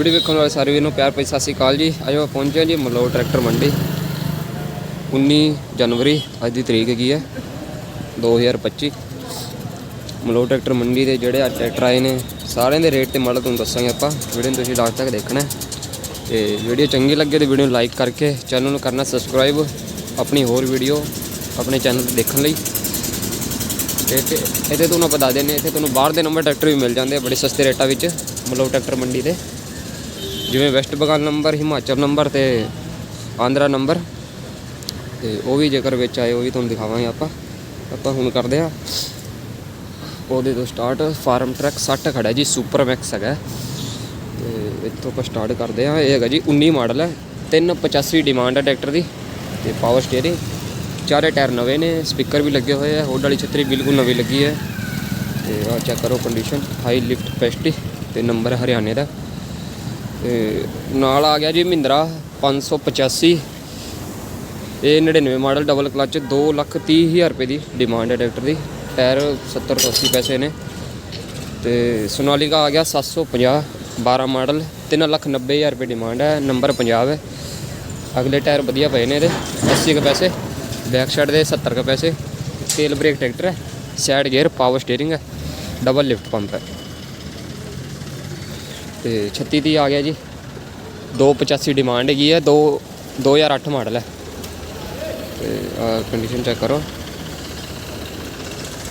Video ਵੇਖਣ ਵਾਲੇ ਸਾਰੇ ਵੀਰ ਨੂੰ ਪਿਆਰ ਭਰੀ ਸਤਿ ਸ਼੍ਰੀ ਅਕਾਲ ਜੀ। ਆਜੋ ਪਹੁੰਚੇ ਜੀ ਮਲੋ ਟਰੈਕਟਰ ਮੰਡੀ। 19 ਜਨਵਰੀ ਅੱਜ ਦੀ ਤਰੀਕ ਹੈਗੀ ਹੈ 2025 ਮਲੋ ਟਰੈਕਟਰ ਮੰਡੀ ਦੇ ਜਿਹੜੇ ਆ ਟਰੈਕਟਰ ਆਏ ਨੇ ਸਾਰਿਆਂ ਦੇ ਰੇਟ ਤੇ ਮਾਡਲ ਤੁਹਾਨੂੰ ਦੱਸਾਂਗੇ ਆਪਾਂ। ਵੀਡੀਓ ਨੂੰ ਤੁਸੀਂ ਲਾਸਟ ਤੱਕ ਦੇਖਣਾ ਹੈ। ਤੇ ਵੀਡੀਓ ਚੰਗੀ ਲੱਗੇ ਤੇ ਵੀਡੀਓ ਨੂੰ ਲਾਈਕ ਕਰਕੇ ਚੈਨਲ ਨੂੰ ਕਰਨਾ ਸਬਸਕ੍ਰਾਈਬ। ਆਪਣੀ ਹੋਰ ਵੀਡੀਓ ਆਪਣੇ ਚੈਨਲ ਤੇ ਦੇਖਣ ਲਈ। ਤੇ ਇੱਥੇ ਇੱਥੇ ਤੁਹਾਨੂੰ ਬਤਾ ਦੱਸ ਦਿੰਦੇ ਹਾਂ, ਇੱਥੇ ਤੁਹਾਨੂੰ ਬਾਹਰ ਦੇ ਨੰਬਰ ਟਰੈਕਟਰ ਵੀ ਮਿਲ ਜਾਂਦੇ ਆ ਬੜੇ ਸਸਤੇ ਰੇਟਾਂ ਵਿੱਚ ਮਲੋ ਟਰੈਕਟਰ ਮੰਡੀ ਦੇ। ਜਿਵੇਂ West Bengal number Himachal number ਤੇ ਆਂਧਰਾ ਨੰਬਰ ਤੇ ਉਹ ਵੀ ਜੇਕਰ ਵਿੱਚ ਆਏ, ਉਹ ਵੀ ਤੁਹਾਨੂੰ ਦਿਖਾਵਾਂਗੇ ਆਪਾਂ। ਆਪਾਂ ਹੁਣ ਕਰਦੇ ਆ ਉਹਦੇ ਤੋਂ ਸਟਾਰਟ ਫਾਰਮ ਟਰੈਕ 60 ਖੜਾ ਜੀ ਸੁਪਰ ਮੈਕਸ ਹੈਗਾ। ਤੇ ਇੱਥੋਂ ਆਪਾਂ ਸਟਾਰਟ ਕਰਦੇ ਆ ਇਹ ਹੈਗਾ ਜੀ 19 ਮਾਡਲ ਹੈ। 385 ਡਿਮਾਂਡ ਹੈ ਟਰੈਕਟਰ ਦੀ। ਤੇ ਪਾਵਰ ਸਟੀਅਰਿੰਗ ਚਾਰੇ ਟਾਇਰ ਨਵੇਂ ਨੇ ਸਪੀਕਰ ਵੀ ਲੱਗੇ ਹੋਏ ਆ। ਹੋਡ ਵਾਲੀ ਛਤਰੀ ਬਿਲਕੁਲ ਨਵੀਂ ਲੱਗੀ ਹੈ। ਤੇ ਆ ਚੈੱਕ ਕਰੋ ਕੰਡੀਸ਼ਨ ਹਾਈ ਲਿਫਟ ਕਪੈਸਿਟੀ ਤੇ ਨੰਬਰ ਹਰਿਆਣੇ ਦਾ। ਤੇ ਨਾਲ ਆ ਗਿਆ ਜੀ ਮਹਿੰਦਰਾ 585 ਇਹ 99 ਮਾਡਲ ਡਬਲ ਕਲਚ 2 ਲੱਖ 30 ਹਜ਼ਾਰ ਰੁਪਏ ਦੀ ਡਿਮਾਂਡ ਹੈ ਟਰੈਕਟਰ ਦੀ। ਟਾਇਰ 70 ਤੋਂ 80 ਪੈਸੇ ਨੇ। ਤੇ ਸੋਨਾਲੀਕਾ ਆ ਗਿਆ 750 12 ਮਾਡਲ 3 ਲੱਖ 90 ਹਜ਼ਾਰ ਰੁਪਏ ਡਿਮਾਂਡ ਹੈ, ਨੰਬਰ ਪੰਜਾਬ ਹੈ। ਅਗਲੇ ਟਾਇਰ ਵਧੀਆ ਪਏ ਨੇ ਇਹਦੇ 80 ਕੁ ਪੈਸੇ ਬੈਕ ਸਾਈਡ ਦੇ 70 ਕੁ ਪੈਸੇ। ਤੇਲ ਬ੍ਰੇਕ ਟਰੈਕਟਰ ਹੈ ਸਾਈਡ ਗੇਅਰ ਪਾਵਰ ਸਟੀਅਰਿੰਗ ਹੈ ਡਬਲ ਲਿਫਟ ਪੰਪ ਹੈ। ਤੇ 36 ਦੀ ਆ ਗਿਆ ਜੀ। 285 ਡਿਮਾਂਡ ਹੈਗੀ ਹੈ 2 2008 ਮਾਡਲ ਹੈ ਤੇ ਕੰਡੀਸ਼ਨ ਚੈੱਕ ਕਰੋ।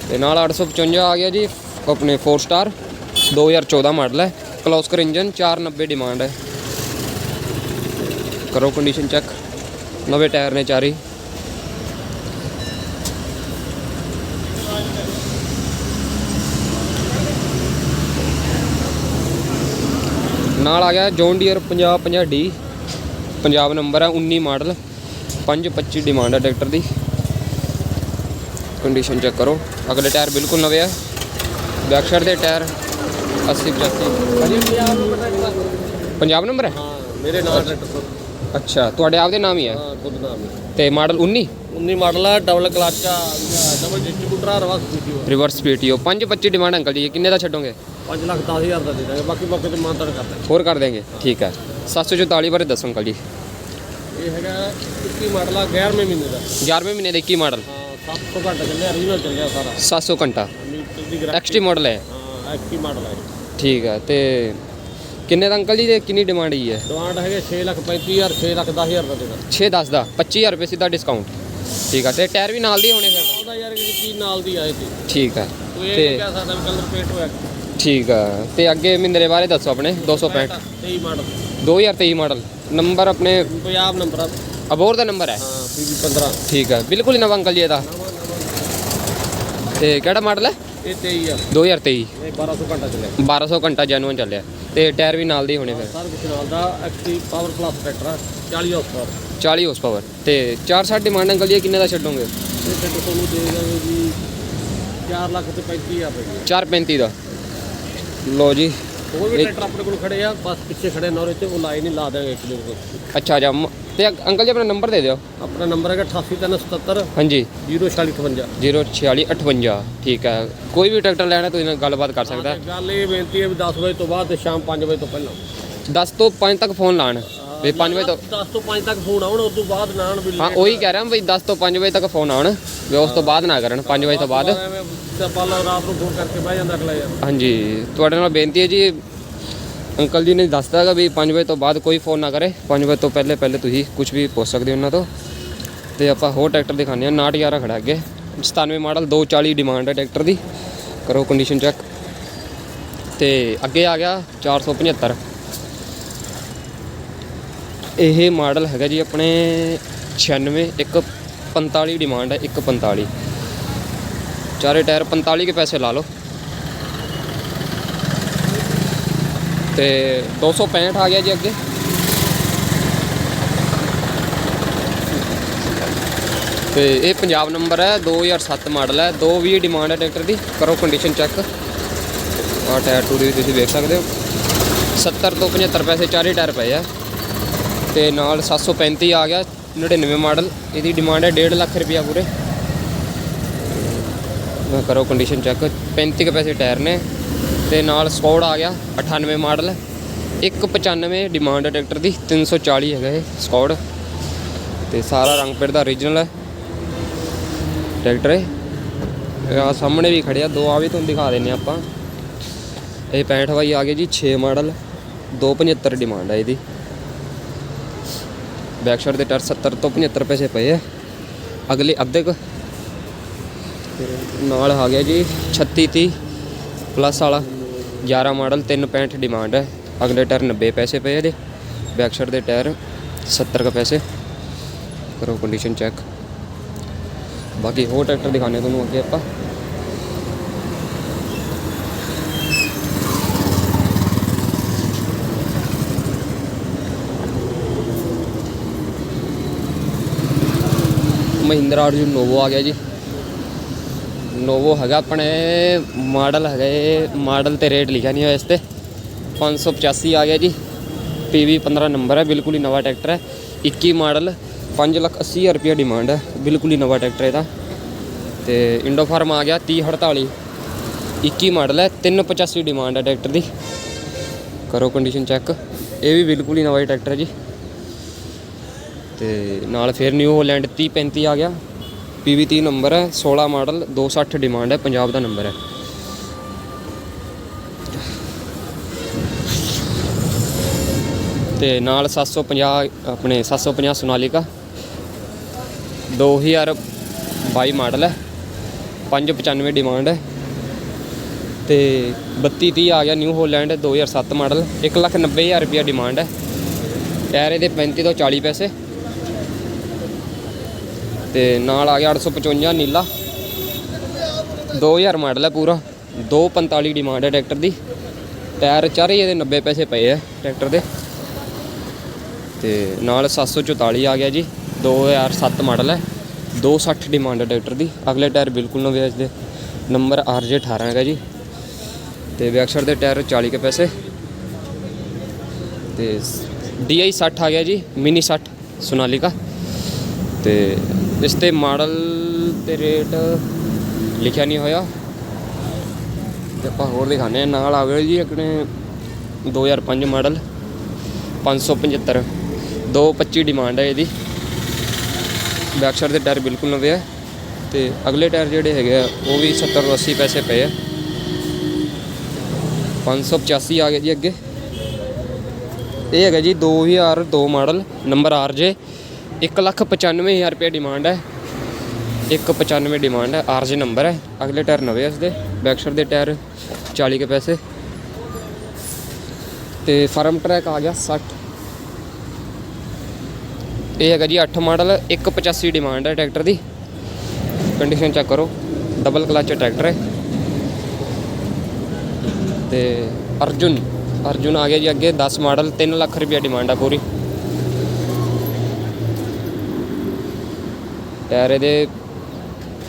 ਤੇ ਨਾਲ 855 ਆ ਗਿਆ ਜੀ, ਆਪਣੇ 4 ਸਟਾਰ 2014 ਮਾਡਲ ਹੈ ਕਲੋਸਕਰ ਇੰਜਨ 490 ਡਿਮਾਂਡ ਹੈ ਕਰੋ ਕੰਡੀਸ਼ਨ ਚੈੱਕ ਨਵੇਂ ਟਾਇਰ ਨੇ ਚਾਰੀ। ਨਾਲ ਆ ਗਿਆ John Deere 50 50 D Punjab number ਹੈ 19 ਮਾਡਲ 525 ਡਿਮਾਂਡ ਹੈ ਟਰੈਕਟਰ ਦੀ। ਕੰਡੀਸ਼ਨ ਚੈੱਕ ਕਰੋ। ਅਗਲੇ ਟਾਇਰ ਬਿਲਕੁਲ ਨਵੇਂ ਆ। ਬੈਕ ਸਾਈਡ ਦੇ ਟਾਇਰ 80 85 ਪੰਜਾਬ ਨੰਬਰ ਹੈ ਹਾਂ ਮੇਰੇ ਨਾਲ ਟਰੈਕਟਰ ਅੱਛਾ ਤੁਹਾਡੇ ਆਪਦੇ ਨਾਮ ਹੀ ਹੈ ਹਾਂ ਖੁਦ ਨਾਮ ਹੈ। ਤੇ ਮਾਡਲ 19 19 ਮਾਡਲ ਆ ਡਬਲ ਕਲਚ ਆ ਡਬਲ ਡਿਸਟ੍ਰੀਬਿਊਟਰ ਆ ਰਵਾ ਸਪੀਡੀਓ reverse PTO 525 demand uncle ji ਕਿੰਨੇ ਦਾ ਛੱਡੋਗੇ? 5 ਲੱਖ 10 ਹਜ਼ਾਰ ਦਾ ਦੇ ਦਾਂਗੇ ਬਾਕੀ ਮੌਕੇ ਤੇ ਮਾਨਤਾਨ ਕਰ ਦਾਂਗੇ ਹੋਰ ਕਰ ਦੇਂਗੇ ਠੀਕ ਹੈ। 744 ਬਾਰੇ ਦੱਸੋ ਅੰਕਲ ਜੀ। ਇਹ ਹੈਗਾ 21 ਮਾਡਲ ਆ 11ਵੇਂ ਮਹੀਨੇ ਦਾ। 11ਵੇਂ ਮਹੀਨੇ ਦੇ 21 ਮਾਡਲ। ਹਾਂ 700 ਘੰਟਾ ਚੱਲਿਆ ਰੀਜਨਲ ਚੱਲਿਆ ਸਾਰਾ। 700 ਘੰਟਾ। ਦੀ ਐਕਸਟੀ ਮਾਡਲ ਹੈ। ਹਾਂ 21 ਮਾਡਲ ਹੈ। ਠੀਕ ਹੈ ਤੇ ਕਿੰਨੇ ਦਾ ਅੰਕਲ ਜੀ ਤੇ ਕਿੰਨੀ ਡਿਮਾਂਡ ਹੀ ਹੈ? ਡਿਮਾਂਡ ਹੈਗੇ 6 ਲੱਖ 35 ਹਜ਼ਾਰ 6 ਲੱਖ 10 ਹਜ਼ਾਰ ਦਾ ਦੇਣਾ 6 10 ਦਾ 25000 ਰੁਪਏ ਸਿੱਧਾ ਡਿਸਕਾਊਂਟ ਠੀਕ ਹੈ ਤੇ ਟਾਇਰ ਵੀ ਨਾਲ ਦੇ ਹੋਣੇ ਫਿਰ? ਉਹਦਾ ਯਾਰ ਕਿ ਨਾਲ ਦੀ ਆਏ ਤੇ ਠੀਕ ਹੈ ਤੂੰ ਇਹ ਕਹਿ ਸਕਦਾ ਕਲਰ ਪੇਂਟ ਹੋਇਆ। ਠੀਕ ਹੈ ਤੇ ਅੱਗੇ ਮਹਿੰਦਰੇ ਬਾਰੇ ਦੱਸੋ ਆਪਣੇ 265 23 ਮਾਡਲ। 2023 ਮਾਡਲ। ਨੰਬਰ ਆਪਣੇ ਪੰਜਾਬ ਨੰਬਰ ਆ। ਅਬੋਰ ਦਾ ਨੰਬਰ ਹੈ? ਹਾਂ 15 ਠੀਕ ਹੈ ਬਿਲਕੁਲ ਹੀ ਨਵਾਂ ਅੰਕਲ ਜੀ ਇਹਦਾ। ਤੇ ਕਿਹੜਾ ਮਾਡਲ ਹੈ? ਇਹ 23 ਆ। 2023 ਇਹ 1200 ਘੰਟਾ ਚੱਲਿਆ। 1200 ਘੰਟਾ ਜੈਨੂਅਨ ਚੱਲਿਆ। ਤੇ ਟਾਇਰ ਵੀ ਨਾਲ ਦੇ ਹੋਣੇ ਫਿਰ। ਸਰ ਕੁਛ ਨਾਲ ਦਾ ਐਕਟਿਵ ਪਾਵਰ ਪਲੱਸ ਟਰੈਕਟਰ ਆ 40 ਹਾਰਸ ਪਾਵਰ 40 ਹਾਰਸ ਪਾਵਰ ਤੇ 460 ਡਿਮਾਂਡ ਅੰਕਲ ਜੀ ਕਿੰਨੇ ਦਾ ਛੱਡੋਗੇ? ਇਹ ਟਰੈਕਟਰ ਤੁਹਾਨੂੰ ਦੇ ਦਾਂਗੇ ਜੀ 4 ਲੱਖ ਤੇ 35000 ਰੁਪਏ। 435 ਦਾ। ਲੋ ਜੀ। ਹੋਰ ਵੀ ਟਰੈਕਟਰ ਆਪਣੇ ਕੋਲ ਖੜੇ ਆ ਬਸ ਪਿੱਛੇ ਖੜੇ ਨੌਰੇ ਤੇ ਉਹ ਲਾਈ ਨਹੀਂ ਲਾ ਦਾਂਗੇ ਇੱਕ ਦਿਨ ਅੱਛਾ ਜੀ ਤੇ ਅੰਕਲ ਜੀ ਆਪਣਾ ਨੰਬਰ ਦੇ ਦਿਓ। ਆਪਣਾ ਨੰਬਰ ਹੈਗਾ 88377 ਹਾਂਜੀ। 0658 04658 ਠੀਕ ਹੈ। ਕੋਈ ਵੀ ਟਰੈਕਟਰ ਲੈਣਾ ਤੁਸੀਂ ਨਾਲ ਗੱਲਬਾਤ ਕਰ ਸਕਦਾ। ਹੈ। ਗੱਲ ਇਹ ਬੇਨਤੀ ਹੈ ਵੀ 10 ਵਜੇ ਤੋਂ ਬਾਅਦ ਤੇ ਸ਼ਾਮ 5 ਵਜੇ ਤੋਂ ਪਹਿਲਾਂ। 10 ਤੋਂ 5 ਤੱਕ ਫੋਨ ਲਾਣ ਵੀ 5 ਵਜੇ ਤੋਂ 10 ਤੋਂ 5 ਤੱਕ ਫੋਨ ਆਉਣ ਉਸ ਤੋਂ ਬਾਅਦ ਨਾ ਆਉਣ ਵੀ ਹਾਂ ਉਹੀ ਕਹਿ ਰਿਹਾ ਵੀ 10 ਤੋਂ 5 ਵਜੇ ਤੱਕ ਫੋਨ ਆਉਣ ਵੀ ਉਸ ਤੋਂ ਬਾਅਦ ਨਾ ਕਰਨ 5 ਵਜੇ ਤੋਂ ਬਾਅਦ। ਪਾਲਾ ਰਾਤ ਨੂੰ ਫੋਨ ਕਰਕੇ ਬਹਿ ਜਾਂਦਾ ਅਗਲਾ ਯਾਰ। ਹਾਂਜੀ ਤੁਹਾਡੇ ਨਾਲ ਬੇਨਤੀ ਹੈ ਜੀ ਅੰਕਲ ਜੀ ਨੇ ਦੱਸਤਾ ਹੈਗਾ ਵੀ 5 ਵਜੇ ਤੋਂ ਬਾਅਦ ਕੋਈ ਫੋਨ ਨਾ ਕਰੇ 5 ਵਜੇ ਤੋਂ ਪਹਿਲੇ ਪਹਿਲੇ ਤੁਸੀਂ ਕੁਝ ਵੀ ਪੁੱਛ ਸਕਦੇ ਹੋ ਉਹਨਾਂ ਤੋਂ। ਤੇ ਆਪਾਂ ਹੋਰ ਟਰੈਕਟਰ ਦਿਖਾਉਂਦੇ ਹਾਂ 911 ਖੜਾ ਅੱਗੇ। 97 ਮਾਡਲ 240 ਡਿਮਾਂਡ ਹੈ ਟਰੈਕਟਰ ਦੀ। ਕਰੋ ਕੰਡੀਸ਼ਨ ਚੈੱਕ ਤੇ ਅੱਗੇ ਆ ਗਿਆ 475 ਇਹ ਮਾਡਲ ਹੈਗਾ ਜੀ ਆਪਣੇ 96 ਇੱਕ 45 ਡਿਮਾਂਡ ਹੈ 145 ਚਾਰੇ ਟਾਇਰ 45 ਕੇ ਪੈਸੇ ਲਾ ਲਓ। ਤੇ 265 ਆ ਗਿਆ ਜੀ ਅੱਗੇ। ਤੇ ਇਹ ਪੰਜਾਬ ਨੰਬਰ ਹੈ 2007 ਮਾਡਲ ਹੈ 220 ਡਿਮਾਂਡ ਹੈ ਟਰੈਕਟਰ ਦੀ। ਕਰੋ ਕੰਡੀਸ਼ਨ ਚੈੱਕ ਆ ਟਾਇਰ ਟੂਰ ਵੀ ਤੁਸੀਂ ਵੇਖ ਸਕਦੇ ਹੋ। 70 ਤੋਂ 75 ਪੈਸੇ ਚਾਰੇ ਟਾਇਰ ਪਏ ਆ। ਤੇ ਨਾਲ 735 ਆ ਗਿਆ 99 ਮਾਡਲ। ਇਹਦੀ ਡਿਮਾਂਡ ਹੈ 1.5 ਲੱਖ ਰੁਪਇਆ ਪੂਰੇ। ਮੈਂ ਕਰੋ ਕੰਡੀਸ਼ਨ ਚੈੱਕ 35 ਕੁ ਪੈਸੇ ਟਾਇਰ ਨੇ। ਤੇ ਨਾਲ ਸਕੌਡ ਆ ਗਿਆ 98 ਮਾਡਲ। 195 ਡਿਮਾਂਡ ਹੈ ਟਰੈਕਟਰ ਦੀ 340 ਹੈਗਾ ਇਹ ਸਕੌਡ ਤੇ ਸਾਰਾ ਰੰਗ ਪੇੜ ਦਾ origignal ਹੈ। ਟਰੈਕਟਰ ਇਹ। ਆ ਸਾਹਮਣੇ ਵੀ ਖੜਿਆ, ਦੋ ਆ ਵੀ ਤੁਹਾਨੂੰ ਦਿਖਾ ਦਿੰਨੇ ਆਪਾਂ। ਇਹ 65 ਵਾਈ ਆ ਗਿਆ ਜੀ 6 ਮਾਡਲ। 275 ਡਿਮਾਂਡ ਹੈ ਇਹਦੀ। ਬੈਕ ਸਾਈਡ ਦੇ ਟਾਇਰ 70 ਤੋਂ 75 ਪੈਸੇ ਪਏ ਆ। ਅਗਲੇ ਅੱਧੇ ਕੁ ਨਾਲ ਆ ਗਿਆ ਜੀ 36 30 ਪਲੱਸ ਵਾਲਾ 11 ਮਾਡਲ 365 ਡਿਮਾਂਡ ਹੈ ਅਗਲੇ ਟਾਇਰ 90 ਪੈਸੇ ਪਏ ਇਹਦੇ ਬੈਕ ਸਾਈਡ ਦੇ ਟਾਇਰ 70 ਕੁ ਪੈਸੇ। ਕਰੋ ਕੰਡੀਸ਼ਨ ਚੈੱਕ ਬਾਕੀ ਹੋਰ ਟਰੈਕਟਰ ਦਿਖਾਣੇ ਤੁਹਾਨੂੰ ਅੱਗੇ ਆਪਾਂ। ਮਹਿੰਦਰਾ ਅਰਜੁਨ ਨੋਵੋ ਆ ਗਿਆ ਜੀ। ਨੋਵੋ ਹੈਗਾ ਆਪਣੇ ਮਾਡਲ ਹੈਗਾ ਇਹ, ਮਾਡਲ ਤੇ ਰੇਟ ਲਿਖਿਆ ਨਹੀਂ ਹੋਇਆ ਇਸ ਤੇ। 585 ਆ ਗਿਆ ਜੀ। ਪੀਵੀ 15 ਨੰਬਰ ਹੈ, ਬਿਲਕੁਲ ਹੀ ਨਵਾਂ ਟਰੈਕਟਰ ਹੈ। 21 ਮਾਡਲ 5 ਲੱਖ 80 ਹਜ਼ਾਰ ਰੁਪਏ ਡਿਮਾਂਡ ਹੈ। ਬਿਲਕੁਲ ਹੀ ਨਵਾਂ ਟਰੈਕਟਰ ਇਹਦਾ। ਤੇ ਇੰਡੋ ਫਾਰਮ ਆ ਗਿਆ 30 48 21 ਮਾਡਲ ਹੈ 385 ਡਿਮਾਂਡ ਹੈ ਟਰੈਕਟਰ ਦੀ। ਕਰੋ ਕੰਡੀਸ਼ਨ ਚੈੱਕ ਇਹ ਵੀ ਬਿਲਕੁਲ ਹੀ ਨਵਾਂ ਹੀ ਟਰੈਕਟਰ ਹੈ ਜੀ। ਤੇ ਨਾਲ ਫਿਰ ਨਿਊ ਹੋਲੈਂਡ 30 35 ਆ ਗਿਆ। ਪੀਵੀ 30 ਨੰਬਰ ਹੈ 16 ਮਾਡਲ 260 ਡਿਮਾਂਡ ਹੈ, ਪੰਜਾਬ ਦਾ ਨੰਬਰ ਹੈ। ਤੇ ਨਾਲ 750 ਆਪਣੇ 750 ਸੋਨਾਲੀਕਾ। 2022 ਮਾਡਲ ਹੈ 595 ਡਿਮਾਂਡ ਹੈ। ਤੇ 32 30 ਆ ਗਿਆ ਨਿਊ ਹੋਲੈਂਡ 2007 ਮਾਡਲ 190000 ਰੁਪਿਆ ਡਿਮਾਂਡ ਹੈ। ਟਾਇਰ ਇਹਦੇ 35 ਤੋਂ 40 ਪੈਸੇ। ਤੇ ਨਾਲ ਆ ਗਿਆ 855 ਨੀਲਾ। 2000 ਮਾਡਲ ਹੈ ਪੂਰਾ। 245 ਡਿਮਾਂਡ ਹੈ ਟਰੈਕਟਰ ਦੀ। ਟਾਇਰ ਚਾਰੇ ਇਹਦੇ 90 ਪੈਸੇ ਪਏ ਹੈ ਟਰੈਕਟਰ ਦੇ। ਤੇ ਨਾਲ 744 ਆ ਗਿਆ ਜੀ। 2007 ਮਾਡਲ ਹੈ। 260 ਡਿਮਾਂਡ ਹੈ ਟਰੈਕਟਰ ਦੀ। ਅਗਲੇ ਟਾਇਰ ਬਿਲਕੁਲ ਨਵੇਂ ਇਸ ਦੇ। ਨੰਬਰ RJ 18 ਹੈਗਾ ਜੀ। ਤੇ ਬੈਕ ਦੇ ਟਾਇਰ 40 ਕੇ ਪੈਸੇ। ਤੇ DI 60 ਆ ਗਿਆ ਜੀ। ਮਿਨੀ 60 ਸੋਨਾਲੀਕਾ। ਤੇ ਇਸ ਤੇ ਮਾਡਲ ਤੇ ਰੇਟ ਲਿਖਿਆ ਨਹੀਂ ਹੋਇਆ। ਤੇ ਆਪਾਂ ਹੋਰ ਦਿਖਾਣੇ ਆ ਨਾਲ ਆ ਗਏ ਜੀ ਆਪਣੇ 2005 ਮਾਡਲ 575 225 ਡਿਮਾਂਡ ਹੈ ਇਹਦੀ। ਬੈਕ ਸਾਈਡ ਦੇ ਟਾਇਰ ਬਿਲਕੁਲ ਨਵੇਂ ਹੈ ਤੇ ਅਗਲੇ ਟਾਇਰ ਜਿਹੜੇ ਹੈਗੇ ਆ, ਉਹ ਵੀ 70 ਤੋਂ 80 ਪੈਸੇ ਪਏ ਆ। 585 ਆ ਗਿਆ ਜੀ ਅੱਗੇ। ਇਹ ਹੈਗਾ ਜੀ 2002 ਮਾਡਲ, ਨੰਬਰ RJ 195000 ਰੁਪਏ ਡਿਮਾਂਡ ਹੈ। 195 ਡਿਮਾਂਡ ਹੈ। RJ ਨੰਬਰ ਹੈ। ਅਗਲੇ ਟਾਇਰ ਨਵੇਂ ਇਸ ਦੇ। ਬੈਕ ਸਾਈਡ ਦੇ ਟਾਇਰ 40 ਕੇ ਪੈਸੇ। ਤੇ ਫਰਮ ਟਰੈਕ ਆ ਗਿਆ 60 ਇਹ ਹੈਗਾ ਜੀ 8 ਮਾਡਲ 185 ਡਿਮਾਂਡ ਹੈ ਟਰੈਕਟਰ ਦੀ। ਕੰਡੀਸ਼ਨ ਚੈੱਕ ਕਰੋ। ਡਬਲ ਕਲਚ ਟਰੈਕਟਰ ਹੈ। ਤੇ ਅਰਜੁਨ। ਅਰਜੁਨ ਆ ਗਿਆ ਜੀ ਅੱਗੇ। 10 ਮਾਡਲ 3 ਲੱਖ ਰੁਪਏ ਡਿਮਾਂਡ ਆ ਪੂਰੀ। ਟਾਇਰ ਇਹਦੇ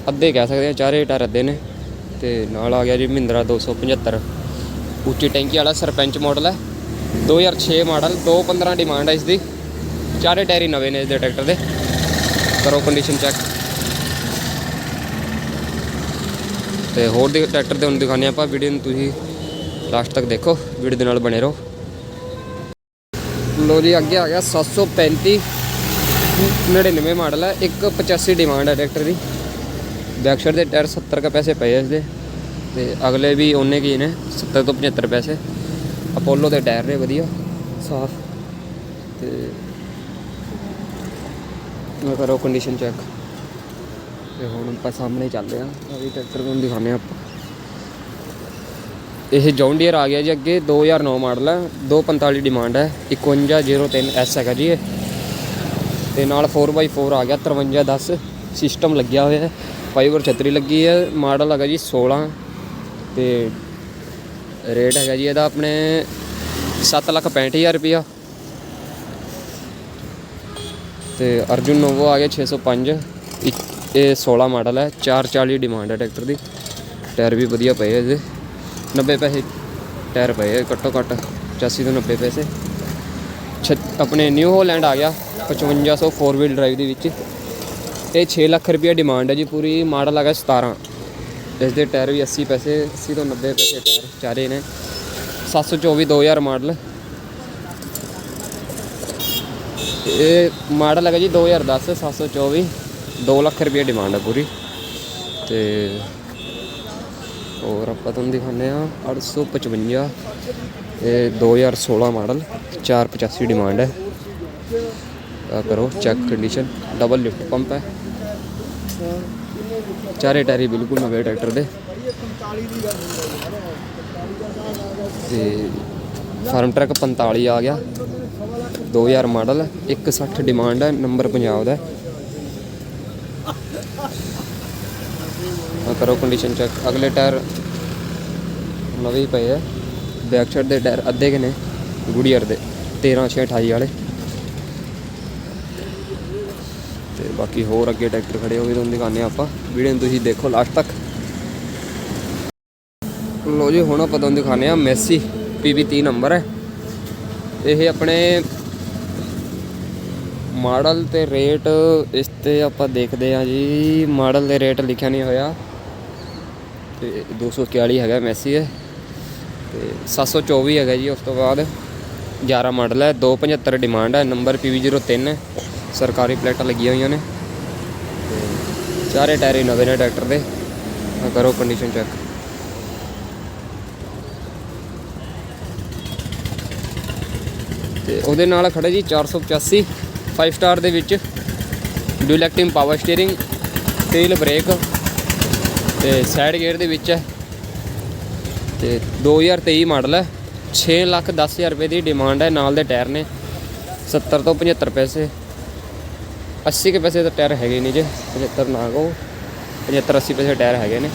ਅੱਧੇ ਕਹਿ ਸਕਦੇ ਆ, ਚਾਰੇ ਟਾਇਰ ਅੱਧੇ ਨੇ ਤੇ ਨਾਲ ਆ ਗਿਆ ਜੀ ਮਹਿੰਦਰਾ 275 ਉੱਚੀ ਟੈਂਕੀ ਵਾਲਾ ਸਰਪੰਚ ਮਾਡਲ ਹੈ। 2006 ਮਾਡਲ 215 ਡਿਮਾਂਡ ਹੈ ਇਸ ਦੀ ਚਾਰੇ ਟਾਇਰ ਹੀ ਨਵੇਂ ਨੇ ਇਸ ਦੇ ਟਰੈਕਟਰ ਦੇ। ਕਰੋ ਕੰਡੀਸ਼ਨ ਚੈੱਕ ਤੇ ਹੋਰ ਦੇ ਟਰੈਕਟਰ ਦੇ ਹੁਣ ਦਿਖਾਉਂਦੇ ਆਪਾਂ ਵੀਡੀਓ ਨੂੰ, ਤੁਸੀਂ ਲਾਸਟ ਤੱਕ ਦੇਖੋ ਵੀਡੀਓ ਦੇ ਨਾਲ ਬਣੇ ਰਹੋ। ਲੋ ਜੀ, ਅੱਗੇ ਆ ਗਿਆ 735 99 ਮਾਡਲ ਹੈ 185 ਡਿਮਾਂਡ ਹੈ ਟਰੈਕਟਰ ਦੀ। ਬੈਕ ਸਾਈਡ ਦੇ ਟਾਇਰ 70 ਕ ਪੈਸੇ ਪਏ ਆ ਇਸਦੇ। ਤੇ ਅਗਲੇ ਵੀ ਉਹਨੇ ਕੀ ਨੇ 70 ਤੋਂ 75 ਪੈਸੇ। ਅਪੋਲੋ ਦੇ ਟਾਇਰ ਨੇ ਵਧੀਆ, ਸਾਫ਼। ਤੇ ਮੈਂ ਕਰੋ ਕੰਡੀਸ਼ਨ ਚੈੱਕ ਤੇ ਹੁਣ ਆਪਾਂ ਸਾਹਮਣੇ ਚੱਲਦੇ ਆ ਅਭੀ ਟਰੈਕਟਰ ਨੂੰ ਦਿਖਾਉਂਦੇ ਆ ਆਪਾਂ। ਇਹ ਜੌਨ ਡੀਅਰ ਆ ਗਿਆ ਜੀ ਅੱਗੇ 2009 ਮਾਡਲ ਹੈ 245 ਡਿਮਾਂਡ ਹੈ 5103 ਐਸ ਹੈਗਾ ਜੀ ਇਹ। ਤੇ ਨਾਲ 4x4 ਆ ਗਿਆ 5310 ਸਿਸਟਮ ਲੱਗਿਆ ਹੋਇਆ ਹੈ। ਫਾਈਬਰ ਛਤਰੀ ਲੱਗੀ ਹੈ ਮਾਡਲ ਹੈਗਾ ਜੀ 16 ਤੇ ਰੇਟ ਹੈਗਾ ਜੀ ਇਹਦਾ ਆਪਣੇ 765000 ਰੁਪਿਆ ਤੇ ਅਰਜੁਨ ਨੋਵੋ ਆ ਗਿਆ 605 ਇੱਕ- ਇਹ 16 ਮਾਡਲ ਹੈ 440 ਡਿਮਾਂਡ ਹੈ ਟਰੈਕਟਰ ਦੀ। ਟਾਇਰ ਵੀ ਵਧੀਆ ਪਏ ਇਹਦੇ। 90 ਪੈਸੇ ਟਾਇਰ ਪਏ ਘੱਟੋ ਘੱਟ 85 ਤੋਂ 90 ਪੈਸੇ। ਛ- ਆਪਣੇ ਨਿਊ ਹੋਲੈਂਡ ਆ ਗਿਆ। 5500 4 ਵੀਲ ਡਰਾਈਵ ਦੇ ਵਿੱਚ। ਇਹ 6 ਲੱਖ ਰੁਪਏ ਡਿਮਾਂਡ ਹੈ ਜੀ, ਪੂਰੀ ਮਾਡਲ ਹੈਗਾ 17 ਇਸ ਦੇ ਟਾਇਰ ਵੀ 80 ਪੈਸੇ 80 ਤੋਂ 90 ਪੈਸੇ ਟਾਇਰ ਚਾਰੇ ਨੇ। 724 2000 ਮਾਡਲ। ਇਹ ਮਾਡਲ ਹੈਗਾ ਜੀ 2010 724 2 ਲੱਖ ਰੁਪਏ ਡਿਮਾਂਡ ਹੈ ਪੂਰੀ। ਤੇ ਹੋਰ ਆਪਾਂ ਤੁਹਾਨੂੰ ਦਿਖਾਉਂਦੇ ਆ 855 ਇਹ 2016 ਮਾਡਲ 485 ਡਿਮਾਂਡ ਹੈ। ਆ ਕਰੋ check condition double lift pump ਹੈ। ਚਾਰੇ ਟਾਇਰ ਹੀ ਬਿਲਕੁਲ ਨਵੇਂ ਟਰੈਕਟਰ ਦੇ। ਤੇ ਫਾਰਮ ਟਰੱਕ 45 ਆ ਗਿਆ। 2000 ਮਾਡਲ 160 ਡਿਮਾਂਡ ਹੈ, ਨੰਬਰ ਪੰਜਾਬ ਦਾ ਆ ਕਰੋ ਕੰਡੀਸ਼ਨ ਚੈੱਕ ਅਗਲੇ ਟਾਇਰ ਨਵੇਂ ਪਏ ਆ ਬੈਕ ਸਾਈਡ ਦੇ ਟਾਇਰ ਅੱਧੇ ਕਿ ਨੇ, ਗੁੜੀਅਰ ਦੇ 13 6 28 ਵਾਲੇ ਤੇ ਬਾਕੀ ਹੋਰ ਅੱਗੇ ਟਰੈਕਟਰ ਖੜੇ ਹੋ ਗਏ ਤੁਹਾਨੂੰ ਦਿਖਾਉਂਦੇ ਹਾਂ ਆਪਾਂ। ਵੀਡੀਓ ਨੂੰ ਤੁਸੀਂ ਦੇਖੋ ਲਾਸਟ ਤੱਕ। ਲੋ ਜੀ, ਹੁਣ ਆਪਾਂ ਤੁਹਾਨੂੰ ਦਿਖਾਉਂਦੇ ਆ ਮੈਸੀ ਪੀਵੀ 30 ਨੰਬਰ ਹੈ। ਇਹ ਆਪਣੇ ਮਾਡਲ ਤੇ ਰੇਟ ਇਸ ਤੇ ਆਪਾਂ ਦੇਖਦੇ ਆ ਜੀ। ਮਾਡਲ ਦੇ ਰੇਟ ਲਿਖਿਆ ਨਹੀਂ ਹੋਇਆ। ਤੇ 241 ਹੈਗਾ ਮੈਸੀ ਹੈ ਤੇ 724 ਹੈਗਾ ਜੀ, ਉਸ ਤੋਂ ਬਾਅਦ 11 ਮਾਡਲ ਹੈ 275 ਡਿਮਾਂਡ ਹੈ ਨੰਬਰ PV03 ਹੈ। ਸਰਕਾਰੀ ਪਲੇਟਾਂ ਲੱਗੀਆਂ ਹੋਈਆਂ ਨੇ। ਤੇ ਚਾਰੇ ਟਾਇਰ ਹੀ ਨਵੇਂ ਨੇ ਟਰੈਕਟਰ ਦੇ। ਆਹ ਕਰੋ ਕੰਡੀਸ਼ਨ ਚੈੱਕ ਤੇ ਉਹਦੇ ਨਾਲ ਖੜਾ ਜੀ 485 5 ਸਟਾਰ ਦੇ ਵਿੱਚ। ਡਿਊਲ ਐਕਟਿਵ ਪਾਵਰ ਸਟੀਅਰਿੰਗ ਤੇਲ ਬ੍ਰੇਕ ਤੇ ਸਾਈਡ ਗੇਅਰ ਦੇ ਵਿੱਚ ਹੈ। ਤੇ 2023 ਮਾਡਲ ਹੈ। 6 ਲੱਖ 10000 ਰੁਪਏ ਦੀ ਡਿਮਾਂਡ ਹੈ। ਨਾਲ ਦੇ ਟਾਇਰ ਨੇ 70 ਤੋਂ 75 ਪੈਸੇ। 80 ਕੇ ਪੈਸੇ ਤਾਂ ਟਾਇਰ ਹੈਗੇ ਨਹੀਂ ਜੇ 75 ਨਾ ਕਹੋ। 75 80 ਪੈਸੇ ਟਾਇਰ ਹੈਗੇ ਨੇ।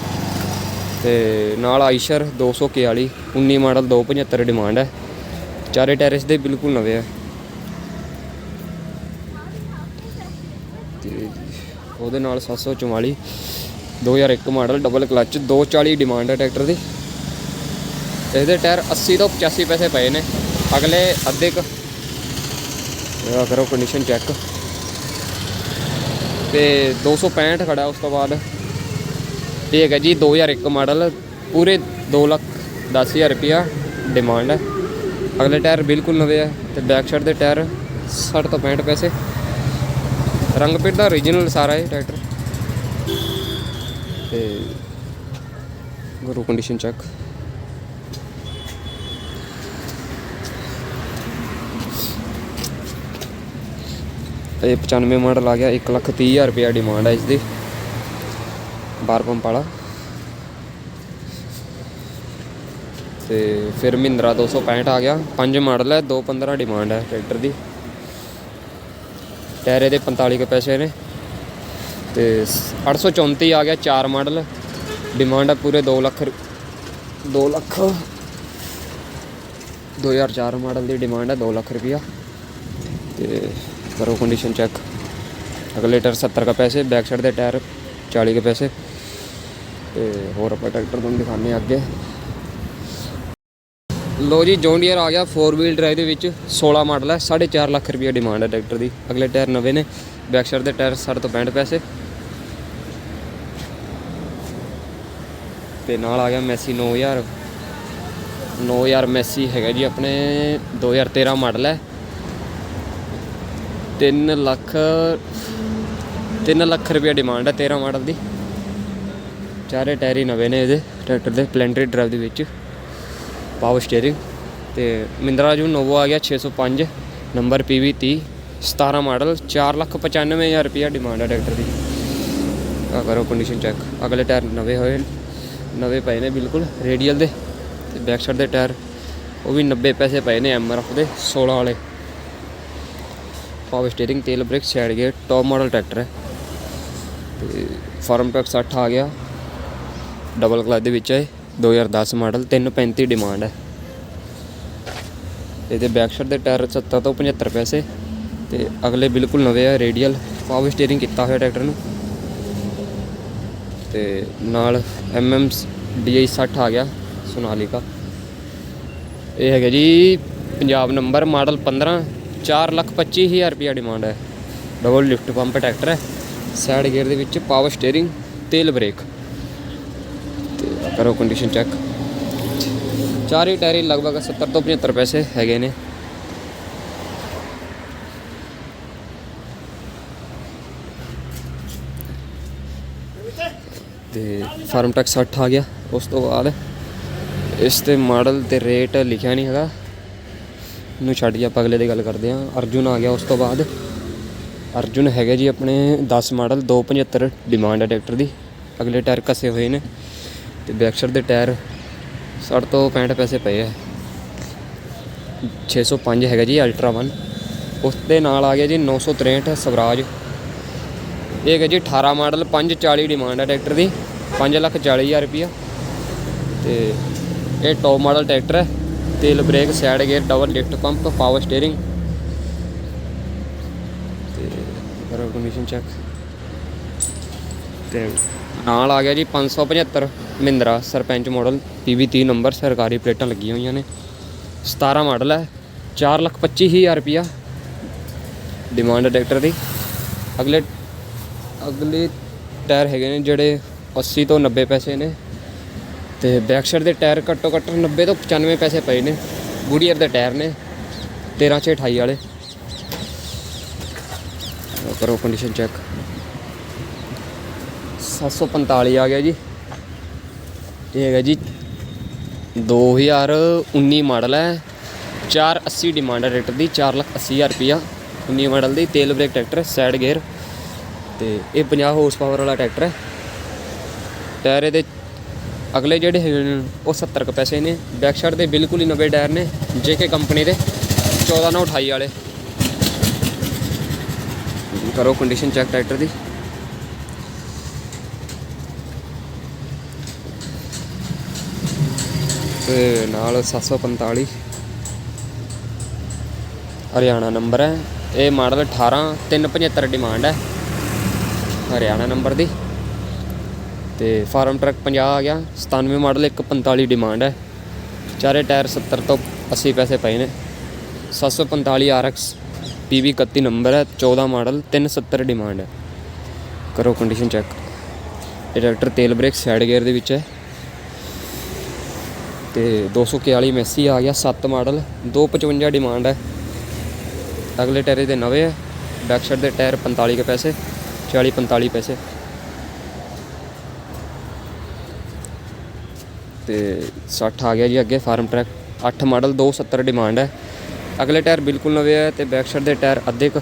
ਤੇ ਨਾਲ ਆਈਸ਼ਰ 241 19 ਮਾਡਲ 275 ਡਿਮਾਂਡ ਹੈ। ਚਾਰੇ ਟਾਇਰ ਇਸ ਦੇ ਬਿਲਕੁਲ ਨਵੇਂ ਆ। ਤੇ ਉਹਦੇ ਨਾਲ 744 2001 ਮਾਡਲ ਡਬਲ ਕਲਚ 240 ਡਿਮਾਂਡ ਹੈ ਟਰੈਕਟਰ ਦੀ। ਇਹਦੇ ਟਾਇਰ 80 ਤੋਂ 85 ਪੈਸੇ ਪਏ ਨੇ। ਅਗਲੇ ਅੱਧੇ ਕ ਕਰੋ ਕੰਡੀਸ਼ਨ ਚੈੱਕ ਤੇ 265 ਖੜਾ ਉਸ ਤੋਂ ਬਾਅਦ। ਇਹ ਹੈਗਾ ਜੀ 2001 ਮਾਡਲ। ਪੂਰੇ 2 ਲੱਖ 10000 ਰੁਪਿਆ ਡਿਮਾਂਡ ਹੈ। ਅਗਲੇ ਟਾਇਰ ਬਿਲਕੁਲ ਨਵੇਂ ਆ ਤੇ ਬੈਕ ਸਾਈਡ ਦੇ ਟਾਇਰ 60 ਤੋਂ 65 ਪੈਸੇ। ਰੰਗ ਪਿੰਡ ਦਾ origignal ਸਾਰਾ ਹੈ ਟਰੈਕਟਰ। ਤੇ ਗੁਰੂ ਕੰਡੀਸ਼ਨ ਚੈੱਕ ਇਹ 95 ਮਾਡਲ ਆ ਗਿਆ 1 ਲੱਖ 30 ਹਜ਼ਾਰ ਰੁਪਇਆ ਡਿਮਾਂਡ ਹੈ ਇਸ ਦੀ ਬਾਰ ਪੰਪ ਵਾਲਾ। ਤੇ ਫਿਰ ਮਹਿੰਦਰਾ 265 ਆ ਗਿਆ 5 ਮਾਡਲ ਹੈ 215 ਡਿਮਾਂਡ ਹੈ ਟਰੈਕਟਰ ਦੀ। ਟਾਇਰੇ ਦੇ 45 ਕੇ ਪੈਸੇ ਨੇ। ਤੇ 834 ਆ ਗਿਆ 4 ਮਾਡਲ। ਡਿਮਾਂਡ ਹੈ ਪੂਰੇ 2 ਲੱਖ 2 ਲੱਖ 2004 ਮਾਡਲ ਦੀ ਡਿਮਾਂਡ ਹੈ 2 ਲੱਖ ਰੁਪਿਆ ਤੇ ਕਰੋ ਕੰਡੀਸ਼ਨ ਚੈੱਕ ਅਗਲੇ ਟਾਇਰ 70 का ਪੈਸੇ ਬੈਕ ਸਾਈਡ ਦੇ ਟਾਇਰ 40 ਕੇ ਪੈਸੇ। ਤੇ ਹੋਰ ਆਪਾਂ ਟਰੈਕਟਰ ਤੁਹਾਨੂੰ ਦਿਖਾਉਂਦੇ ਹਾਂ ਅੱਗੇ। ਲੋ ਜੀ ਜੌਨ ਡੀਅਰ ਆ ਗਿਆ 4 ਵੀਲ ਡਰਾਈਵ ਦੇ ਵਿੱਚ 16 ਮਾਡਲ ਹੈ 4.5 ਲੱਖ ਰੁਪਏ ਡਿਮਾਂਡ ਹੈ ਟਰੈਕਟਰ ਦੀ। ਅਗਲੇ ਟਾਇਰ ਨਵੇਂ ਨੇ ਬੈਕ ਸਾਈਡ ਦੇ ਟਾਇਰ 60 ਤੋਂ 65 ਪੈਸੇ। ਤੇ ਨਾਲ ਆ ਗਿਆ ਮੈਸੀ 9000 9000 ਮੈਸੀ ਹੈਗਾ ਜੀ ਆਪਣੇ 2013 ਮਾਡਲ ਹੈ 3 ਲੱਖ 3 ਲੱਖ ਰੁਪਏ ਡਿਮਾਂਡ ਹੈ 13 ਮਾਡਲ ਦੀ। ਚਾਰੇ ਟਾਇਰ ਹੀ ਨਵੇਂ ਨੇ ਇਹਦੇ ਟਰੈਕਟਰ ਦੇ ਪਲੈਂਟਰੀ ਡਰਾਈਵ ਦੇ ਵਿੱਚ। ਪਾਵਰ ਸਟੀਅਰਿੰਗ ਤੇ ਮਿੰਦਰਾ ਜੂ ਨੋਵੋ ਆ ਗਿਆ 605 ਨੰਬਰ PV 30 17 ਮਾਡਲ 4 ਲੱਖ 95000 ਰੁਪਏ ਡਿਮਾਂਡ ਹੈ ਟਰੈਕਟਰ ਦੀ। ਆ ਕਰੋ ਕੰਡੀਸ਼ਨ ਚੈੱਕ ਅਗਲੇ ਟਾਇਰ ਨਵੇਂ ਹੋਏ ਨਵੇਂ ਪਏ ਨੇ ਬਿਲਕੁਲ ਰੇਡੀਅਲ ਦੇ ਤੇ ਬੈਕ ਸਾਈਡ ਦੇ ਟਾਇਰ, ਉਹ ਵੀ 90 ਪੈਸੇ ਪਏ ਨੇ ਐਮਆਰਐਫ ਦੇ 16 ਵਾਲੇ। ਪਾਵਰ ਸਟੀਅਰਿੰਗ ਤੇਲ brake side gear top model tractor ਹੈ। ਤੇ ਫਾਰਮ ਟੈਕ 60 ਆ ਗਿਆ। ਡਬਲ ਕਲਚ ਦੇ ਵਿੱਚ ਹੈ 2010 ਮਾਡਲ 335 ਡਿਮਾਂਡ ਹੈ। ਇਹਦੇ ਬੈਕ ਸਾਈਡ ਦੇ ਟਾਇਰ 70 ਤੋਂ 75 ਪੈਸੇ। ਤੇ ਅਗਲੇ ਬਿਲਕੁਲ ਨਵੇਂ ਆ ਰੇਡੀਅਲ ਪਾਵਰ ਸਟੀਅਰਿੰਗ ਕੀਤਾ ਹੋਇਆ ਟਰੈਕਟਰ ਨੂੰ। ਤੇ ਨਾਲ ਐਮਐਮ DI 60 ਆ ਗਿਆ, ਸੋਨਾਲੀਕਾ। ਇਹ ਹੈਗਾ ਜੀ, ਪੰਜਾਬ ਨੰਬਰ ਮਾਡਲ 15 ਚਾਰ ਲੱਖ ਪੱਚੀ ਹਜ਼ਾਰ ਰੁਪਿਆ ਡਿਮਾਂਡ ਹੈ। ਡਬਲ ਲਿਫਟ ਪੰਪ ਟਰੈਕਟਰ ਹੈ। ਸਾਈਡ ਗੇਅਰ ਦੇ ਵਿੱਚ ਪਾਵਰ ਸਟੇਅਰਿੰਗ ਤੇਲ ਬ੍ਰੇਕ ਤੇ ਕਰੋ ਕੰਡੀਸ਼ਨ ਚੈੱਕ ਚਾਰੇ ਟਾਇਰ ਲਗਭਗ 70 ਤੋਂ 75 ਪੈਸੇ ਹੈਗੇ ਨੇ। ਤੇ ਫਾਰਮ ਟੈਕਸ 60 ਆ ਗਿਆ। ਉਸ ਤੋਂ ਬਾਅਦ ਇਸ ਤੇ ਮਾਡਲ ਤੇ ਰੇਟ ਲਿਖਿਆ ਨਹੀਂ ਹੈਗਾ। ਨੂੰ ਛੱਡ ਕੇ ਆਪਾਂ ਅਗਲੇ ਦੀ ਗੱਲ ਕਰਦੇ ਹਾਂ। ਅਰਜੁਨ ਆ ਗਿਆ ਉਸ ਤੋਂ ਬਾਅਦ। ਅਰਜੁਨ ਹੈਗਾ ਜੀ ਆਪਣੇ 10 ਮਾਡਲ 275 ਡਿਮਾਂਡ ਹੈ ਟਰੈਕਟਰ ਦੀ। ਅਗਲੇ ਟਾਇਰ ਕਸੇ ਹੋਏ ਨੇ ਤੇ ਬੈਕਸਰ ਦੇ ਟਾਇਰ 60 ਤੋਂ 65 ਪੈਸੇ ਪਏ ਆ। 605 ਹੈਗਾ ਜੀ ਅਲਟਰਾ 1 ਉਸ ਦੇ ਨਾਲ ਆ ਗਿਆ ਜੀ 963 ਸਵਰਾਜ। ਇਹ ਹੈਗਾ ਜੀ 18 ਮਾਡਲ 540 ਡਿਮਾਂਡ ਹੈ ਟਰੈਕਟਰ ਦੀ। 5 ਲੱਖ 40 ਹਜ਼ਾਰ ਰੁਪਿਆ ਤੇ ਇਹ ਟੌਪ ਮਾਡਲ ਟਰੈਕਟਰ ਹੈ। ਤੇਲ brake side gear double lift pump power steering ਤੇ ਕਰੋ ਕੰਡੀਸ਼ਨ ਚੈੱਕ ਤੇ ਨਾਲ ਆ ਗਿਆ ਜੀ 575 Mahindra Sarpanch model PV 30 number ਸਰਕਾਰੀ ਪਲੇਟਾਂ ਲੱਗੀਆਂ ਹੋਈਆਂ ਨੇ। 17 ਮਾਡਲ ਹੈ 4 ਲੱਖ 25 ਹਜ਼ਾਰ ਰੁਪਿਆ ਡਿਮਾਂਡ ਹੈ ਟਰੈਕਟਰ ਦੀ। ਅਗਲੇ ਅਗਲੇ ਟਾਇਰ ਹੈਗੇ ਨੇ ਜਿਹੜੇ 80 ਤੋਂ 90 ਪੈਸੇ ਨੇ। ਤੇ ਬੈਕ ਸਾਈਡ ਦੇ ਟਾਇਰ ਘੱਟੋ ਘੱਟ 90 ਤੋਂ 95 ਪੈਸੇ ਪਏ ਨੇ। ਗੁਡੀਅਰ ਦੇ ਟਾਇਰ ਨੇ 13 ਛੇ 28 ਵਾਲੇ। ਕਰੋ ਕੰਡੀਸ਼ਨ ਚੈੱਕ 745 ਆ ਗਿਆ ਜੀ। ਇਹ ਹੈਗਾ ਜੀ 2019 ਮਾਡਲ ਹੈ। 480 ਡਿਮਾਂਡ ਹੈ ਰੇਟ ਦੀ 4 ਲੱਖ 80 ਹਜ਼ਾਰ ਰੁਪਿਆ 19 ਮਾਡਲ ਦੀ। ਤੇਲ ਬ੍ਰੇਕ ਟਰੈਕਟਰ ਸਾਈਡ ਗੇਅਰ ਤੇ ਇਹ 50 ਹਾਰਸ ਪਾਵਰ ਵਾਲਾ ਟਰੈਕਟਰ ਹੈ। ਟਾਇਰ ਇਹਦੇ ਅਗਲੇ ਜਿਹੜੇ ਹੈਗੇ ਨੇ, ਉਹ 70 ਕੁ ਪੈਸੇ ਨੇ। ਬੈਕ ਸਾਈਡ ਦੇ ਬਿਲਕੁਲ ਹੀ ਨਵੇਂ ਟਾਇਰ ਨੇ ਜੇਕੇ ਕੰਪਨੀ ਦੇ 14 ਨਾਲ 28 ਵਾਲੇ। ਕਰੋ ਕੰਡੀਸ਼ਨ ਚੈੱਕ ਟਰੈਕਟਰ ਦੀ। ਤੇ ਨਾਲ 745 ਹਰਿਆਣਾ ਨੰਬਰ ਹੈ। ਇਹ ਮਾਡਲ 18 375 ਡਿਮਾਂਡ ਹੈ। ਹਰਿਆਣਾ ਨੰਬਰ ਦੀ। ਤੇ ਫਾਰਮ ਟਰੱਕ 50 ਆ ਗਿਆ 97 ਮਾਡਲ 145 ਡਿਮਾਂਡ ਹੈ। ਚਾਰੇ ਟਾਇਰ 70 ਤੋਂ 80 ਪੈਸੇ ਪਏ ਨੇ। 745 RX PV 31 ਨੰਬਰ ਹੈ 14 ਮਾਡਲ 370 ਡਿਮਾਂਡ ਹੈ। ਕਰੋ ਕੰਡੀਸ਼ਨ ਚੈੱਕ ਇਹ ਟਰੈਕਟਰ ਤੇਲ ਬ੍ਰੇਕ ਸਾਈਡ ਗੇਅਰ ਦੇ ਵਿੱਚ ਹੈ। ਤੇ 241 ਮੈਸੀ ਆ ਗਿਆ 7 ਮਾਡਲ 255 ਡਿਮਾਂਡ ਹੈ। ਅਗਲੇ ਟਾਇਰ ਦੇ ਨਵੇਂ ਹੈ। ਬੈਕ ਸਾਈਡ ਦੇ ਟਾਇਰ 45 ਕੇ ਪੈਸੇ 40 45 ਪੈਸੇ। ਤੇ 60 ਆ ਗਿਆ ਜੀ ਅੱਗੇ ਫਾਰਮ ਟਰੈਕ। 8 ਮਾਡਲ 270 ਡਿਮਾਂਡ ਹੈ। ਅਗਲੇ ਟਾਇਰ ਬਿਲਕੁਲ ਨਵੇਂ ਹੈ ਤੇ ਬੈਕ ਸਾਈਡ ਦੇ ਟਾਇਰ ਅੱਧੇ ਕੁ।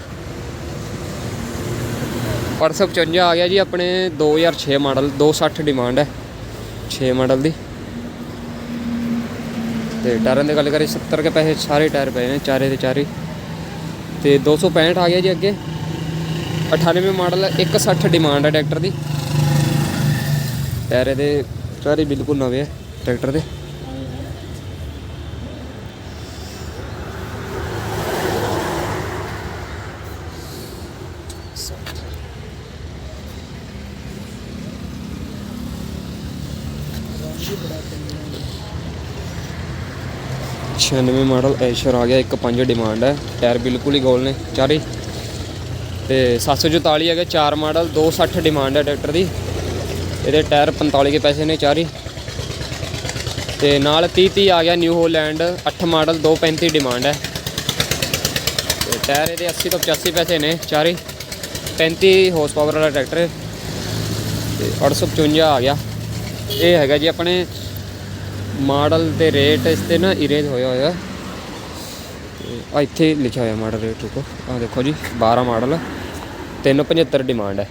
855 ਆ ਗਿਆ ਜੀ ਆਪਣੇ 2006 ਮਾਡਲ 260 ਡਿਮਾਂਡ ਹੈ। 6 ਮਾਡਲ ਦੀ। ਤੇ ਟਾਇਰਾਂ ਦੀ ਗੱਲ ਕਰੀ 70 ਕੇ ਪੈਸੇ ਸਾਰੇ ਟਾਇਰ ਪਏ ਨੇ, ਚਾਰੇ ਦੇ ਚਾਰੇ। ਤੇ 265 ਆ ਗਿਆ ਜੀ ਅੱਗੇ। 98 ਮਾਡਲ 160 ਡਿਮਾਂਡ ਹੈ ਟਰੈਕਟਰ ਦੀ। ਟਾਇਰ ਦੇ ਸਾਰੇ ਬਿਲਕੁਲ ਨਵੇਂ ਹੈ। ਟਰੈਕਟਰ ਦੇ। ਛਿਆਨਵੇਂ ਮਾਡਲ ਐਸ਼ਰ ਆ ਗਿਆ, ਇੱਕ ਪੰਜ ਡਿਮਾਂਡ ਹੈ। ਟਾਇਰ ਬਿਲਕੁਲ ਹੀ ਗੋਲ ਨੇ, ਚਾਰੇ। ਤੇ 744 ਹੈਗਾ, ਚਾਰ ਮਾਡਲ 260 ਡਿਮਾਂਡ ਹੈ ਟਰੈਕਟਰ ਦੀ। ਇਹਦੇ ਟਾਇਰ 45 ਕੇ ਪੈਸੇ ਨੇ, ਚਾਰੇ। ਤੇ ਨਾਲ 30 30 ਆ ਗਿਆ ਨਿਊ ਹੋਲੈਂਡ 8 ਮਾਡਲ 235 ਡਿਮਾਂਡ ਹੈ। ਤੇ ਟਾਇਰ ਇਹਦੇ 80 ਤੋਂ 85 ਪੈਸੇ ਨੇ, ਚਾਰੇ। 35 ਹਾਰਸ ਪਾਵਰ ਵਾਲਾ ਟਰੈਕਟਰ ਹੈ। ਤੇ 855 ਆ ਗਿਆ। ਇਹ ਹੈਗਾ ਜੀ ਆਪਣੇ ਮਾਡਲ ਤੇ ਰੇਟ ਇਸ ਤੇ ਨਾ ਇਰੇਜ ਹੋਇਆ ਹੋਇਆ। ਆ ਇੱਥੇ ਲਿਖਿਆ ਹੋਇਆ ਮਾਡਲ ਰੇਟ ਰੁਕੋ। ਆ ਦੇਖੋ ਜੀ 12 ਮਾਡਲ 375 ਡਿਮਾਂਡ ਹੈ।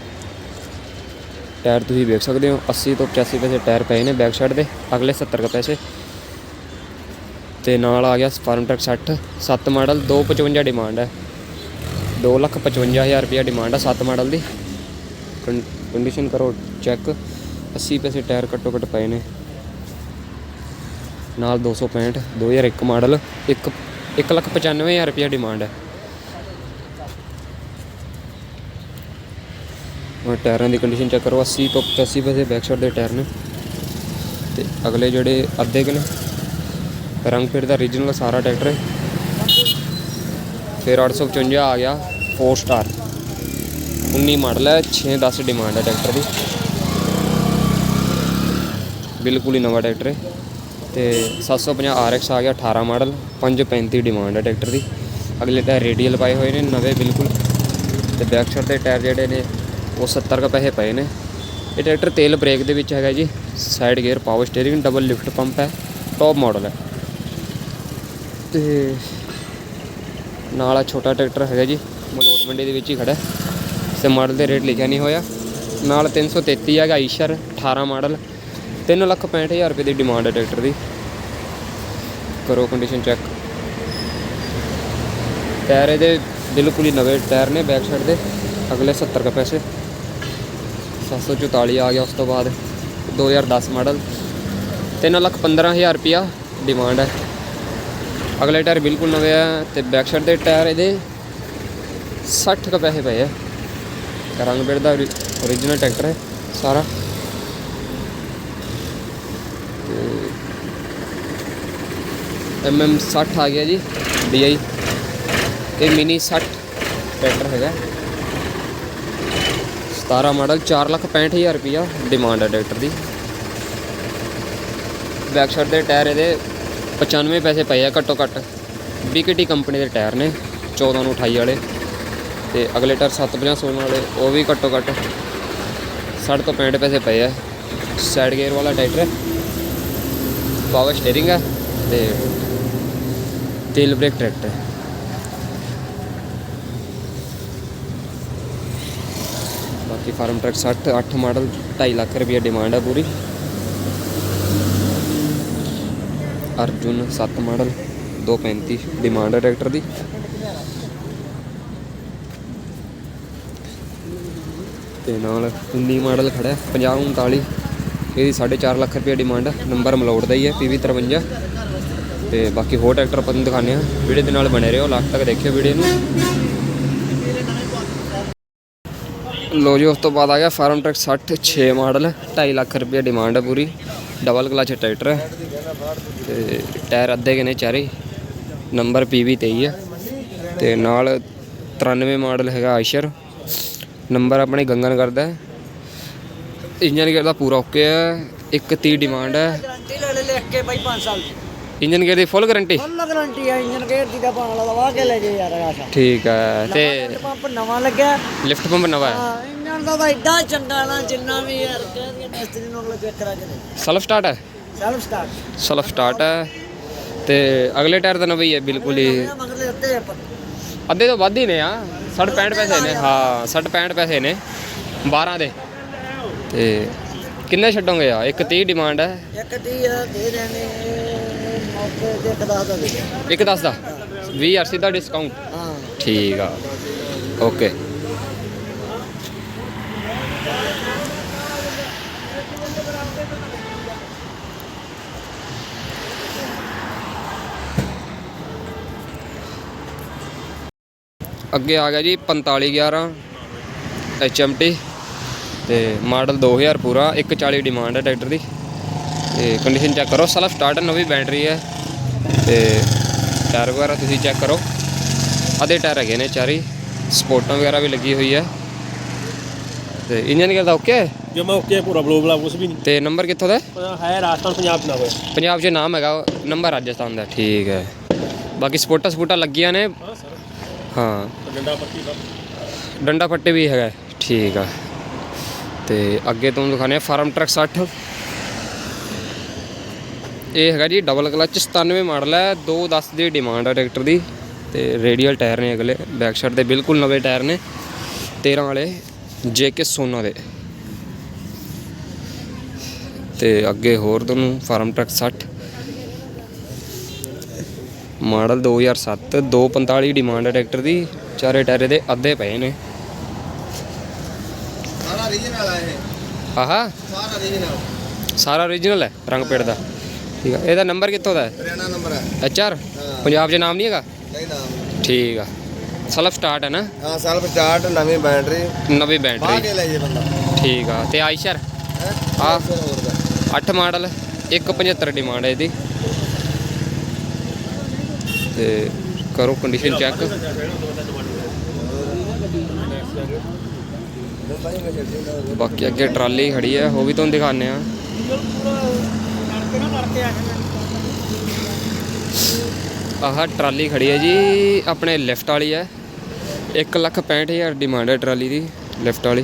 ਟਾਇਰ ਤੁਸੀਂ ਵੇਖ ਸਕਦੇ ਹੋ 80 ਤੋਂ 85 ਪੈਸੇ ਟਾਇਰ ਪਏ ਨੇ ਬੈਕ ਸਾਈਡ ਦੇ, ਅਗਲੇ 70 ਕੁ ਪੈਸੇ। ਤੇ ਨਾਲ ਆ ਗਿਆ ਫਾਰਮ ਟਰੱਕ 60 7 ਮਾਡਲ 255 ਡਿਮਾਂਡ ਹੈ। 255000 ਰੁਪਇਆ ਡਿਮਾਂਡ ਹੈ 7 ਮਾਡਲ ਦੀ। ਕੰਡੀਸ਼ਨ ਕਰੋ ਚੈੱਕ 80 ਪੈਸੇ ਟਾਇਰ ਘੱਟੋ ਘੱਟ ਪਏ ਨੇ। ਨਾਲ 265 2001 ਮਾਡਲ 1 195000 ਰੁਪਇਆ ਡਿਮਾਂਡ ਹੈ। ਉਹ ਟਾਇਰਾਂ ਦੀ ਕੰਡੀਸ਼ਨ ਚੈੱਕ ਕਰੋ 80 ਤੋਂ 85 ਪੈਸੇ ਬੈਕ ਸਾਈਡ ਦੇ ਟਾਇਰ ਨੇ। ਤੇ ਅਗਲੇ ਜਿਹੜੇ ਅੱਧੇ ਕੁ ਨੇ, ਰੰਗ ਫਿਰ ਦਾ ਰੀਜਨਲ ਸਾਰਾ ਟਰੈਕਟਰ ਹੈ। ਫਿਰ 855 ਆ ਗਿਆ 4 ਸਟਾਰ 19 ਮਾਡਲ ਹੈ 6 10 ਡਿਮਾਂਡ ਹੈ ਟਰੈਕਟਰ ਦੀ। ਬਿਲਕੁਲ ਹੀ ਨਵਾਂ ਟਰੈਕਟਰ ਹੈ। ਤੇ 750 RX ਆ ਗਿਆ 18 ਮਾਡਲ 535 ਡਿਮਾਂਡ ਹੈ ਟਰੈਕਟਰ ਦੀ। ਅਗਲੇ ਟਾਇਰ ਰੇਡੀਅਲ ਪਾਏ ਹੋਏ ਨੇ, ਨਵੇਂ ਬਿਲਕੁਲ। ਤੇ ਬੈਕ ਸਾਈਡ ਦੇ ਟਾਇਰ ਜਿਹੜੇ ਨੇ ਉਹ 70 ਕੁ ਪੈਸੇ ਪਏ ਨੇ। ਇਹ ਟਰੈਕਟਰ ਤੇਲ ਬ੍ਰੇਕ ਦੇ ਵਿੱਚ ਹੈਗਾ ਜੀ। Side gear power steering double lift pump ਹੈ। ਟੌਪ ਮਾਡਲ ਹੈ। ਤੇ ਨਾਲ ਆ ਛੋਟਾ ਟਰੈਕਟਰ ਹੈਗਾ ਜੀ। ਮਲੋਟ ਮੰਡੀ ਦੇ ਵਿੱਚ ਹੀ ਖੜਾ ਹੈ। ਤੇ ਮਾਡਲ ਦੇ ਰੇਟ ਲਿਖਿਆ ਨਹੀਂ ਹੋਇਆ। ਨਾਲ 333 ਹੈਗਾ ਈਸ਼ਰ 18 ਮਾਡਲ 365000 ਰੁਪਏ ਦੀ ਡਿਮਾਂਡ ਹੈ ਟਰੈਕਟਰ ਦੀ। ਕਰੋ ਕੰਡੀਸ਼ਨ ਚੈੱਕ ਟਾਇਰ ਇਹਦੇ ਬਿਲਕੁਲ ਹੀ ਨਵੇਂ ਟਾਇਰ ਨੇ ਬੈਕ ਸਾਈਡ ਦੇ। ਅਗਲੇ 70 ਕੁ ਪੈਸੇ। 744 ਆ ਗਿਆ ਉਸ ਤੋਂ ਬਾਅਦ 2010 ਮਾਡਲ। 315000 ਰੁਪਿਆ ਡਿਮਾਂਡ ਹੈ। ਅਗਲੇ ਟਾਇਰ ਬਿਲਕੁਲ ਨਵੇਂ ਆ ਤੇ ਬੈਕ ਸਾਈਡ ਦੇ ਟਾਇਰ ਇਹਦੇ 60 ਕੁ ਪੈਸੇ ਪਏ ਆ। ਰੰਗ ਬਿੜ ਦਾ ਓਰੀਜਨਲ ਟਰੈਕਟਰ ਹੈ ਸਾਰਾ। ਐਮ ਐਮ 60 ਆ ਗਿਆ ਜੀ DI ਇਹ ਮਿਨੀ 60 ਟਰੈਕਟਰ ਹੈਗਾ। 17 ਮਾਡਲ 465000 ਰੁਪਿਆ ਡਿਮਾਂਡ ਹੈ ਟਰੈਕਟਰ ਦੀ। ਬੈਕ ਸਾਈਡ ਦੇ ਟਾਇਰ ਇਹਦੇ 95 ਪੈਸੇ ਪਏ ਆ ਘੱਟੋ ਘੱਟ। BKT ਕੰਪਨੀ ਦੇ ਟਾਇਰ ਨੇ 14 ਨੂੰ 28 ਵਾਲੇ। ਤੇ ਅਗਲੇ ਟਾਇਰ 750 16 ਵਾਲੇ, ਉਹ ਵੀ ਘੱਟੋ ਘੱਟ 60 ਤੋਂ 65 ਪੈਸੇ ਪਏ ਆ। ਸਾਈਡ ਗੇਅਰ ਵਾਲਾ ਟਰੈਕਟਰ ਪਾਵਰ ਸਟੀਅਰਿੰਗ ਹੈ ਤੇ ਤੇਲ ਬ੍ਰੇਕ ਟਰੈਕਟਰ ਹੈ ਫਾਰਮ ਟਰੱਕ 60 8 ਮਾਡਲ 2.5 ਲੱਖ ਰੁਪਏ ਡਿਮਾਂਡ ਹੈ ਪੂਰੀ। ਅਰਜੁਨ 7 ਮਾਡਲ 235 ਡਿਮਾਂਡ ਹੈ ਟਰੈਕਟਰ ਦੀ। ਤੇ ਨਾਲ 19 ਮਾਡਲ ਖੜਾ ਹੈ 50 39 ਇਹਦੀ 4.5 ਲੱਖ ਰੁਪਏ ਡਿਮਾਂਡ ਹੈ ਨੰਬਰ ਮਲੋੜ ਦਾ ਹੀ ਹੈ PV 53 ਤੇ ਬਾਕੀ ਹੋਰ ਟਰੈਕਟਰ ਆਪਾਂ ਨੂੰ ਦਿਖਾਉਂਦੇ ਆ ਵੀਡੀਓ ਦੇ ਨਾਲ ਬਣੇ ਰਹੋ, ਲਾਸਟ ਤੱਕ ਦੇਖਿਓ ਵੀਡੀਓ ਨੂੰ। ਲੋ ਜੀ, ਉਸ ਤੋਂ ਬਾਅਦ ਆ ਗਿਆ ਫਾਰਮ ਟਰੱਕ 60 6 ਮਾਡਲ 2.5 ਲੱਖ ਰੁਪਏ ਡਿਮਾਂਡ ਹੈ ਪੂਰੀ। ਡਬਲ ਕਲਚ ਟਰੈਕਟਰ ਹੈ ਤੇ ਟਾਇਰ ਅੱਧੇ ਕੇ ਨੇ ਚਾਰੇ। ਨੰਬਰ PV 23 ਹੈ ਤੇ ਨਾਲ 93 ਮਾਡਲ ਹੈਗਾ ਆਇਸ਼ਰ ਨੰਬਰ ਆਪਣੇ ਗੰਗਨ ਕਰਦਾ। ਹੈ ਇੰਜਨ ਕਰਦਾ ਪੂਰਾ ਓਕੇ ਹੈ 130 ਡਿਮਾਂਡ ਹੈ ਗਾਰੰਟੀ ਲੈ ਲੈ ਲਿਖ ਕੇ ਬਾਈ 5 ਸਾਲ। ਦੀ ਇੰਜਨ ਗੇਅਰ ਦੀ ਫੁੱਲ ਗਾਰੰਟੀ ਫੁੱਲ ਗਾਰੰਟੀ ਆ ਇੰਜਨ ਗੇਅਰ ਦੀ ਦਾ ਪਾਣ ਵਾਲਾ ਵਾ ਕੇ ਲੈ ਜੇ ਯਾਰ ਆਸਾ ਠੀਕ ਹੈ ਤੇ ਪੰਪ ਨਵਾਂ ਲੱਗਿਆ। ਲਿਫਟ ਪੰਪ ਨਵਾਂ ਹੈ ਹਾਂ ਇੰਜਨ ਦਾ ਤਾਂ ਏਡਾ ਚੰਗਾ ਨਾ ਜਿੰਨਾ ਵੀ ਯਾਰ ਕਹਿੰਦੇ ਮਿਸਤਰੀ ਨੂੰ ਚੈੱਕ ਕਰਾ ਕੇ ਦੇ। ਸੈਲਫ ਸਟਾਰਟ ਹੈ ਸੈਲਫ ਸਟਾਰਟ ਸੈਲਫ ਸਟਾਰਟ ਹੈ ਤੇ ਅਗਲੇ ਟਾਇਰ ਤਾਂ ਨਵਾਂ ਹੀ ਹੈ ਬਿਲਕੁਲ ਹੀ। ਮਗਰਲੇ ਉੱਤੇ ਆਪਾਂ। ਅੱਧੇ ਤੋਂ ਵੱਧ ਹੀ ਨੇ ਆ 60 65 ਪੈਸੇ ਨੇ ਹਾਂ 60 65 ਪੈਸੇ ਨੇ 12 ਦੇ। ਤੇ ਕਿੰਨੇ ਛੱਡੋਗੇ ਆ? ਇੱਕ 30 ਡਿਮਾਂਡ ਹੈ ਇੱਕ ਦੀ ਆ ਦੇ ਦੇਣੇ। ਇੱਕ ਦਸ ਦਾ ਦੇ ਦੇ ਇੱਕ 10 ਦਾ? 20 ਆਰਸੀ ਦਾ ਡਿਸਕਾਊਂਟ ਹਾਂ। ਠੀਕ ਆ। ਓਕੇ ਅੱਗੇ ਆ ਗਿਆ ਜੀ 4511 HMT ਤੇ ਮਾਡਲ 2000 ਪੂਰਾ 140 ਡਿਮਾਂਡ ਹੈ ਟਰੈਕਟਰ ਦੀ। ਤੇ ਕੰਡੀਸ਼ਨ ਚੈੱਕ ਕਰੋ। ਸੈਲਫ ਸਟਾਰਟ ਨਵੀਂ ਬੈਟਰੀ ਹੈ ਤੇ ਟਾਇਰ ਵਗੈਰਾ ਤੁਸੀਂ ਚੈੱਕ ਕਰੋ। ਆਦੇ ਟਾਇਰ ਹੈਗੇ ਨੇ ਚਾਰੇ। ਸਪੋਰਟਾਂ ਵਗੈਰਾ ਵੀ ਲੱਗੀ ਹੋਈ ਹੈ। ਤੇ ਇੰਜਨ ਕਰਦਾ ਓਕੇ ਜਮਾ ਓਕੇ ਪੂਰਾ ਬਲੋ ਬਲਾ ਕੁਝ ਵੀ ਨਹੀਂ। ਤੇ ਨੰਬਰ ਕਿੱਥੋਂ ਦਾ ਹੈ? ਹੈ ਰਾਜਸਥਾਨ ਪੰਜਾਬ ਨਾ ਹੋਇਆ। ਪੰਜਾਬ 'ਚ ਨਾਮ ਹੈਗਾ ਨੰਬਰ ਰਾਜਸਥਾਨ ਦਾ ਠੀਕ ਹੈ। ਬਾਕੀ ਸਪੋਰਟਾਂ ਸਪੋਰਟਾਂ ਲੱਗੀਆਂ ਨੇ। ਹਾਂ ਸਰ। ਹਾਂ। ਡੰਡਾ ਪੱਤੀ ਸਭ। ਡੰਡਾ ਪੱਟੇ ਵੀ ਹੈਗਾ ਠੀਕ ਆ। ਤੇ ਅੱਗੇ ਤੁਹਾਨੂੰ ਦਿਖਾਣੇ ਆ ਫਾਰਮ ਟਰੱਕ 60 ਇਹ ਹੈਗਾ ਜੀ ਡਬਲ ਕਲਚ 97 ਮਾਡਲ ਹੈ 210 ਦੀ ਡਿਮਾਂਡ ਹੈ ਟਰੈਕਟਰ ਦੀ ਤੇ ਰੇਡੀਅਲ ਟਾਇਰ ਨੇ ਅਗਲੇ ਬੈਕ ਸਾਈਡ ਦੇ ਬਿਲਕੁਲ ਨਵੇਂ ਟਾਇਰ ਨੇ 13 ਵਾਲੇ ਕੇ ਸੋਨਾ ਦੇ। ਤੇ ਅੱਗੇ ਹੋਰ ਤੁਹਾਨੂੰ ਫਾਰਮ ਟਰੱਕ 60 ਮਾਡਲ 2007 245 ਡਿਮਾਂਡ ਹੈ ਟਰੈਕਟਰ ਦੀ ਚਾਰੇ ਟਾਇਰੇ ਦੇ ਅੱਧੇ ਪਏ ਨੇ। ਸਾਰਾ ਰੀਜਨਲ ਇਹ। ਆਹਾ। ਸਾਰਾ ਰੀਜਨਲ ਸਾਰਾ ਓਰੀਜਨਲ ਹੈ ਰੰਗ ਪੇੜ ਦਾ। ਠੀਕ ਆ। ਇਹਦਾ ਨੰਬਰ ਕਿੱਥੋਂ ਦਾ ਹੈ? ਹਰਿਆਣਾ ਨੰਬਰ ਹੈ। ਐਚਆਰ ਪੰਜਾਬ 'ਚ ਨਾਮ ਨਹੀਂ ਹੈਗਾ? ਨਹੀਂ ਨਾਮ ਠੀਕ ਆ। ਸੈਲਫ ਸਟਾਰਟ ਹੈ ਨਾ? ਹਾਂ ਸੈਲਫ ਸਟਾਰਟ ਨਵੀਂ ਬੈਟਰੀ ਨਵੀਂ ਬੈਟਰੀ ਕੇ ਲੈ ਜੇ ਬੰਦਾ? ਠੀਕ ਆ। ਤੇ ਆਇਸ਼ਰ? ਦਾ 8 ਮਾਡਲ 175 ਡਿਮਾਂਡ ਹੈ ਇਹਦੀ। ਤੇ ਕਰੋ ਕੰਡੀਸ਼ਨ ਚੈੱਕ ਬਾਕੀ ਅੱਗੇ ਟਰਾਲੀ ਖੜੀ ਹੈ ਉਹ ਵੀ ਤੁਹਾਨੂੰ ਦਿਖਾਉਂਦੇ ਆ ਆਹ ਟਰਾਲੀ ਖੜੀ ਹੈ ਜੀ, ਆਪਣੇ ਲਿਫਟ ਵਾਲੀ ਹੈ। 1 ਲੱਖ 65000 ਡਿਮਾਂਡ ਹੈ ਟਰਾਲੀ ਦੀ, ਲਿਫਟ ਵਾਲੀ।